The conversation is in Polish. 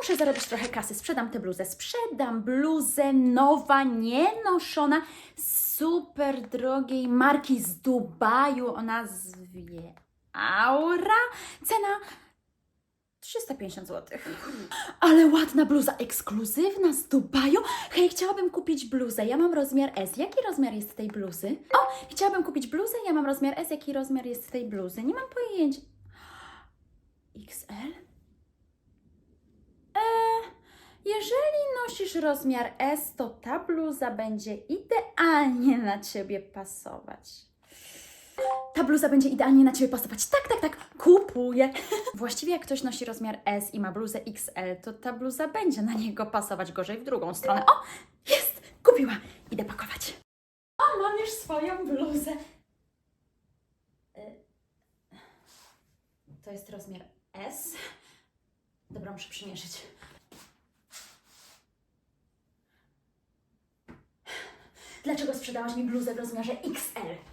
Muszę zarobić trochę kasy, sprzedam tę bluzę. Sprzedam bluzę nowa, nienoszona, super drogiej marki z Dubaju o nazwie Aura. Cena 350 zł. Ale ładna bluza, ekskluzywna z Dubaju. Hej, chciałabym kupić bluzę. Ja mam rozmiar S. Jaki rozmiar jest tej bluzy? O, chciałabym kupić bluzę. Ja mam rozmiar S. Jaki rozmiar jest tej bluzy? Nie mam pojęcia. XL? Nosisz rozmiar S, to ta bluza będzie idealnie na ciebie pasować. Ta bluza będzie idealnie na ciebie pasować. Tak, tak, tak, kupuję. Właściwie jak ktoś nosi rozmiar S i ma bluzę XL, to ta bluza będzie na niego pasować gorzej w drugą stronę. O, jest! Kupiła! Idę pakować. O, mam już swoją bluzę. Y, To jest rozmiar S. Dobra, muszę przymierzyć. Dlaczego sprzedałaś mi bluzę w rozmiarze XL?